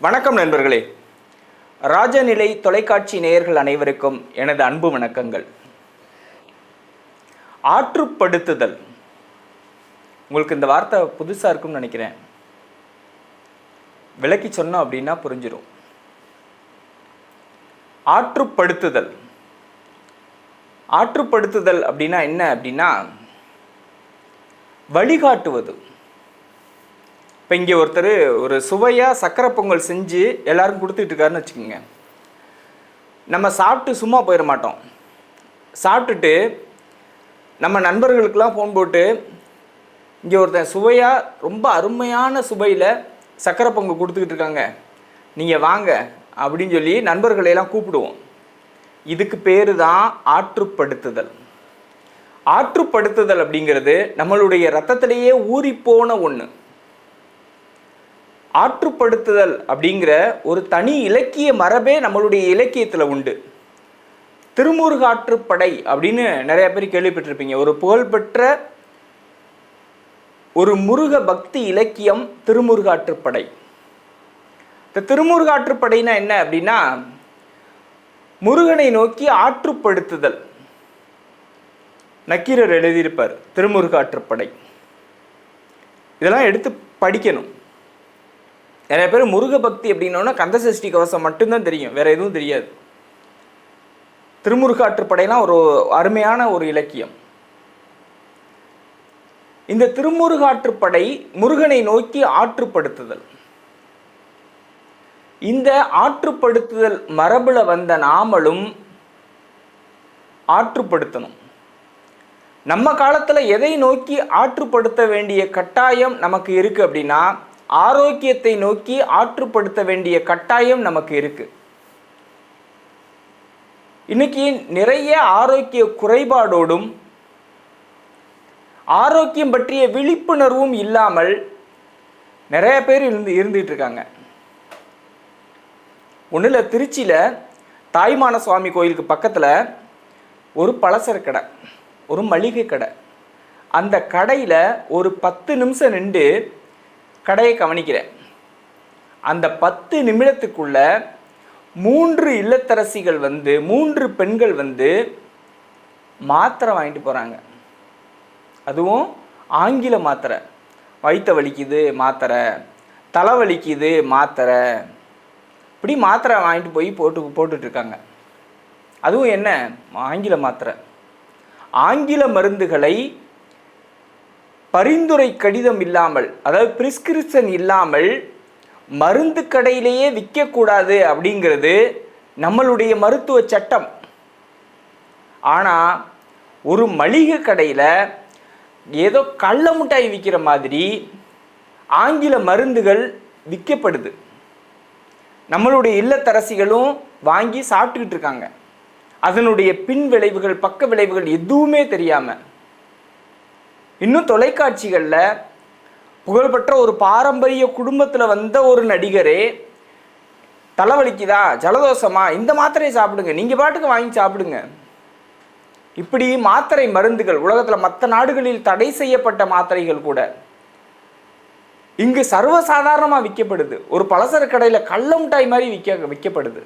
வணக்கம் நண்பர்களே. ராஜநிலை தொலைக்காட்சி நேயர்கள் அனைவருக்கும் எனது அன்பு வணக்கங்கள். ஆற்றுப்படுத்துதல். உங்களுக்கு இந்த வார்த்தை புதுசாக இருக்கும்னு நினைக்கிறேன். விளக்கி சொன்னோம் அப்படின்னா புரிஞ்சிடும் ஆற்றுப்படுத்துதல். ஆற்றுப்படுத்துதல் அப்படின்னா என்ன அப்படின்னா வழிகாட்டுவது. இப்போ இங்கே ஒருத்தர் ஒரு சுவையாக சக்கரை பொங்கல் செஞ்சு எல்லோரும் கொடுத்துட்டு இருக்காருன்னு வச்சுக்கோங்க. நம்ம சாப்பிட்டு சும்மா போயிட மாட்டோம். சாப்பிட்டுட்டு நம்ம நண்பர்களுக்கெல்லாம் ஃபோன் போட்டு இங்கே ஒருத்தன் சுவையாக ரொம்ப அருமையான சுவையில் சக்கரை பொங்கல் கொடுத்துக்கிட்டு இருக்காங்க. நீங்கள் வாங்க அப்படின்னு சொல்லி நண்பர்களை எல்லாம் கூப்பிடுவோம். இதுக்கு பேர் தான் ஆற்றுப்படுத்துதல். ஆற்றுப்படுத்துதல் அப்படிங்கிறது நம்மளுடைய ரத்தத்திலேயே ஊறிப்போன ஒன்று ஆற்றுப்படுத்துதல் அப்படிங்கிற ஒரு தனி இலக்கிய மரபே நம்மளுடைய இலக்கியத்தில் உண்டு. திருமுருகாற்றுப்படை அப்படின்னு நிறைய பேர் கேள்விப்பட்டிருப்பீங்க. ஒரு புகழ்பெற்ற ஒரு முருக பக்தி இலக்கியம் திருமுருகாற்றுப்படை இந்த திருமுருகாற்றுப்படைனா என்ன அப்படின்னா முருகனை நோக்கி ஆற்றுப்படுத்துதல். நக்கீரர் எழுதியிருப்பார் திருமுருகாற்றுப்படை இதெல்லாம் எடுத்து படிக்கணும். நிறைய பேர் முருக பக்தி அப்படின்னோன்னா கந்தசஷ்டி கவசம் மட்டும்தான் தெரியும். வேற எதுவும் தெரியாது. திருமுருகாற்றுப்படையெல்லாம் ஒரு அருமையான ஒரு இலக்கியம். இந்த திருமுருகாற்றுப்படை முருகனை நோக்கி ஆற்றுப்படுத்துதல். இந்த ஆற்றுப்படுத்துதல் மரபுல வந்த நாமளும் ஆற்றுப்படுத்தணும். நம்ம காலத்தில் எதை நோக்கி ஆற்றுப்படுத்த வேண்டிய கட்டாயம் நமக்கு இருக்குது அப்படின்னா ஆரோக்கியத்தை நோக்கி ஆற்றுப்படுத்த வேண்டிய கட்டாயம் நமக்கு இருக்கு. இன்னைக்கு நிறைய ஆரோக்கிய குறைபாடோடும் ஆரோக்கியம் பற்றிய விழிப்புணர்வும் இல்லாமல் நிறைய பேர் இருந்து இருந்துகிட்டு இருக்காங்க. ஒன்றில் திருச்சியில் தாய்மான சுவாமி கோயிலுக்கு பக்கத்தில் ஒரு பலசர கடை ஒரு மளிகை கடை. அந்த கடையில் ஒரு பத்து நிமிஷம் நின்று கடையை கவனிக்கிறேன். அந்த பத்து நிமிடத்துக்குள்ள மூன்று இல்லத்தரசிகள் வந்து மூன்று பெண்கள் வந்து மாத்திரை வாங்கிட்டு போகிறாங்க அதுவும் ஆங்கில மாத்திரை. வயிற்ற வலிக்குது மாத்திரை. தலை வலிக்குது மாத்திரை. இப்படி மாத்திரை வாங்கிட்டு போய் போட்டு போட்டுட்ருக்காங்க. அதுவும் என்ன? ஆங்கில மாத்திரை. ஆங்கில மருந்துகளை பரிந்துரை கடிதம் இல்லாமல் அதாவது பிரிஸ்கிரிப்ஷன் இல்லாமல் மருந்து கடையிலேயே விற்கக்கூடாது அப்படிங்கிறது நம்மளுடைய மருத்துவ சட்டம். ஆனால் ஒரு மளிகை கடையில் ஏதோ கள்ள மிட்டாய் விற்கிற மாதிரி ஆங்கில மருந்துகள் விற்கப்படுது. நம்மளுடைய இல்லத்தரசிகளும் வாங்கி சாப்பிட்டுக்கிட்டு இருக்காங்க. அதனுடைய பின் விளைவுகள் பக்க விளைவுகள் எதுவுமே தெரியாமல் இன்னும் தொலைக்காட்சிகளில் புகழ்பெற்ற ஒரு பாரம்பரிய குடும்பத்தில் வந்த ஒரு நடிகரே தலைவலிக்குதா ஜலதோஷமா? இந்த மாத்திரையை சாப்பிடுங்க. நீங்கள் பாட்டுக்கு வாங்கி சாப்பிடுங்க. இப்படி மாத்திரை மருந்துகள் உலகத்தில் மற்ற நாடுகளில் தடை செய்யப்பட்ட மாத்திரைகள் கூட இங்கு சர்வசாதாரணமாக விற்கப்படுது. ஒரு பலசர கடையில் கள்ள மிட்டாய் மாதிரி விற்க விற்கப்படுது.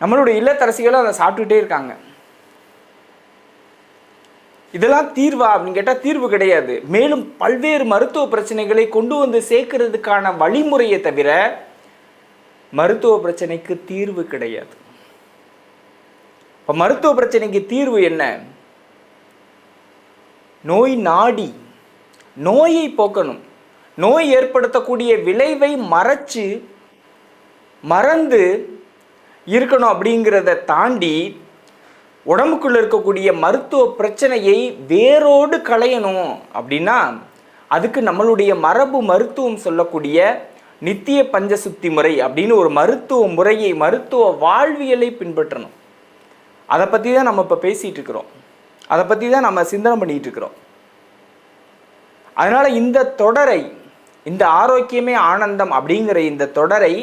நம்மளுடைய இல்லத்தரசிகளும் அதை சாப்பிட்டுட்டே இருக்காங்க. இதெல்லாம் தீர்வா? அப்படின்னு கேட்டால் தீர்வு கிடையாது. மேலும் பல்வேறு மருத்துவ பிரச்சனைகளை கொண்டு வந்து சேர்க்கறதுக்கான வழிமுறையை தவிர மருத்துவ பிரச்சனைக்கு தீர்வு கிடையாது. இப்போ மருத்துவ பிரச்சனைக்கு தீர்வு என்ன? நோய் நாடி நோயை போக்கணும். நோய் ஏற்படுத்தக்கூடிய விளைவை மறைச்சு மறந்து இருக்கணும் அப்படிங்கிறத தாண்டி உடம்புக்குள்ள இருக்கக்கூடிய மருத்துவ பிரச்சனையை வேரோடு களையணும் அப்படின்னா அதுக்கு நம்மளுடைய மரபு மருத்துவம் சொல்லக்கூடிய நித்திய பஞ்சசுத்தி முறை அப்படின்னு ஒரு மருத்துவ முறையை மருத்துவ வாழ்வியலை பின்பற்றணும். அதை பற்றி தான் நம்ம இப்போ பேசிகிட்டு இருக்கிறோம். அதை பற்றி தான் நம்ம சிந்தனை பண்ணிகிட்டு இருக்கிறோம். அதனால் இந்த தொடரை இந்த ஆரோக்கியமே ஆனந்தம் அப்படிங்கிற இந்த தொடரை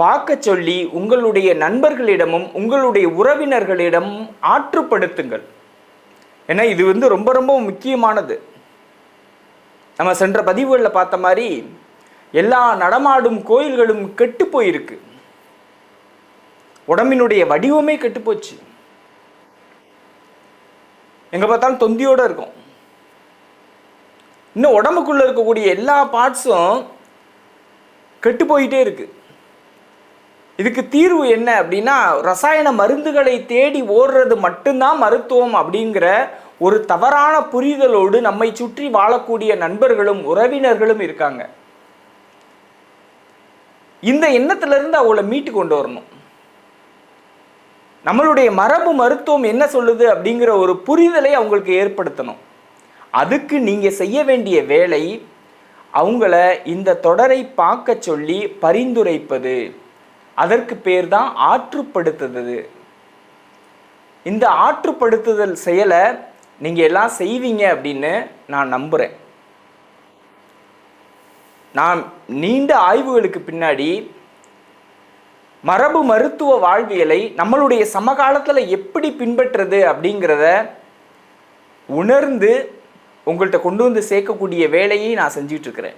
பார்க்க சொல்லி உங்களுடைய நண்பர்களிடமும் உங்களுடைய உறவினர்களிடமும் ஆற்றுப்படுத்துங்கள். ஏன்னா இது வந்து ரொம்ப ரொம்ப முக்கியமானது. நம்ம சென்ற பதிவுகளில் பார்த்த மாதிரி எல்லா நடமாடும் கோயில்களும் கெட்டு போயிருக்கு. உடம்பினுடைய வடிவமே கெட்டு போச்சு. எங்க பார்த்தாலும் தொந்தியோட இருக்கும். இன்னும் உடம்புக்குள்ள இருக்கக்கூடிய எல்லா பார்ட்ஸும் கெட்டு போயிட்டே இருக்குது இதுக்கு தீர்வு என்ன அப்படின்னா ரசாயன மருந்துகளை தேடி ஓடுறது மட்டும்தான் மருத்துவம் அப்படிங்கிற ஒரு தவறான புரிதலோடு நம்மை சுற்றி வாழக்கூடிய நண்பர்களும் உறவினர்களும் இருக்காங்க. இந்த எண்ணத்திலிருந்து அவளை மீட்டு கொண்டு வரணும். நம்மளுடைய மரபு மருத்துவம் என்ன சொல்லுது அப்படிங்கிற ஒரு புரிதலை அவங்களுக்கு ஏற்படுத்தணும். அதுக்கு நீங்கள் செய்ய வேண்டிய வேலை அவங்கள இந்த தொடரை பார்க்க சொல்லி பரிந்துரைப்பது. அதற்கு பேர் தான் ஆற்றுப்படுத்துறது இந்த ஆற்றுப்படுத்துதல் செயலை நீங்கள் எல்லாம் செய்வீங்க அப்படின்னு நான் நம்புகிறேன் நான் நீண்ட ஆய்வுகளுக்கு பின்னாடி மரபு மருத்துவ வாழ்வியலை நம்மளுடைய சமகாலத்தில் எப்படி பின்பற்றுறது அப்படிங்கிறத உணர்ந்து உங்கள்கிட்ட கொண்டு வந்து சேர்க்கக்கூடிய வேலையை நான் செஞ்சிட்டு இருக்கிறேன்.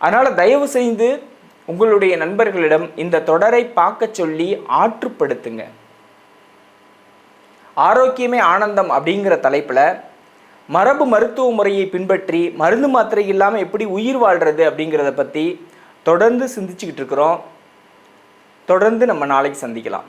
அதனால் தயவு செய்து உங்களுடைய நண்பர்களிடம் இந்த தொடரை பார்க்க சொல்லி ஆற்றுப்படுத்துங்க. ஆரோக்கியமே ஆனந்தம் அப்படிங்கிற தலைப்பில் மரபு மருத்துவ முறையை பின்பற்றி மருந்து மாத்திரை இல்லாமல் எப்படி உயிர் வாழ்கிறது அப்படிங்கிறத பற்றி தொடர்ந்து சிந்திச்சுக்கிட்டு இருக்கிறோம். தொடர்ந்து நம்ம நாளைக்கு சந்திக்கலாம்.